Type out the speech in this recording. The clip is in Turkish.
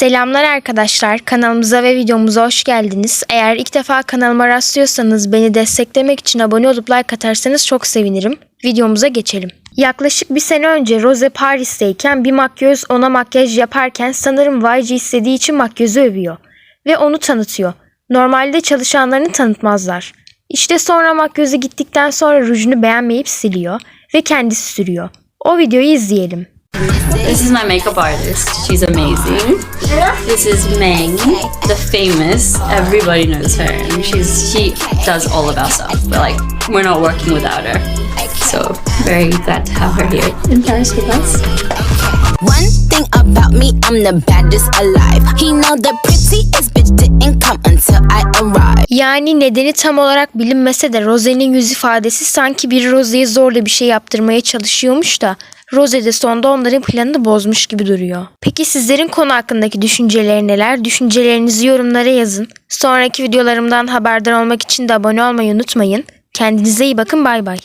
Selamlar arkadaşlar. Kanalımıza ve videomuza hoş geldiniz. Eğer ilk defa kanalıma rastlıyorsanız beni desteklemek için abone olup like atarsanız çok sevinirim. Videomuza geçelim. Yaklaşık bir sene önce Rose Paris'teyken bir makyöz ona makyaj yaparken sanırım YG istediği için makyözü övüyor. Ve onu tanıtıyor. Normalde çalışanlarını tanıtmazlar. İşte sonra makyözü gittikten sonra rujunu beğenmeyip siliyor ve kendisi sürüyor. O videoyu izleyelim. This is my makeup artist. She's amazing. This is Meng, the famous. Everybody knows her, and she's she does all of our stuff. We're like we're not working without her. So very glad to have her here in Paris with us. One thing about me, I'm the baddest alive. He know the prettiest bitch didn't come until I arrived. Yani nedeni tam olarak bilinmese de Rose'nin yüz ifadesi sanki biri Rose'ye zorla bir şey yaptırmaya çalışıyormuş da Rose de sonunda onların planını bozmuş gibi duruyor. Peki sizlerin konu hakkındaki düşünceleri neler? Düşüncelerinizi yorumlara yazın. Sonraki videolarımdan haberdar olmak için de abone olmayı unutmayın. Kendinize iyi bakın bay bay.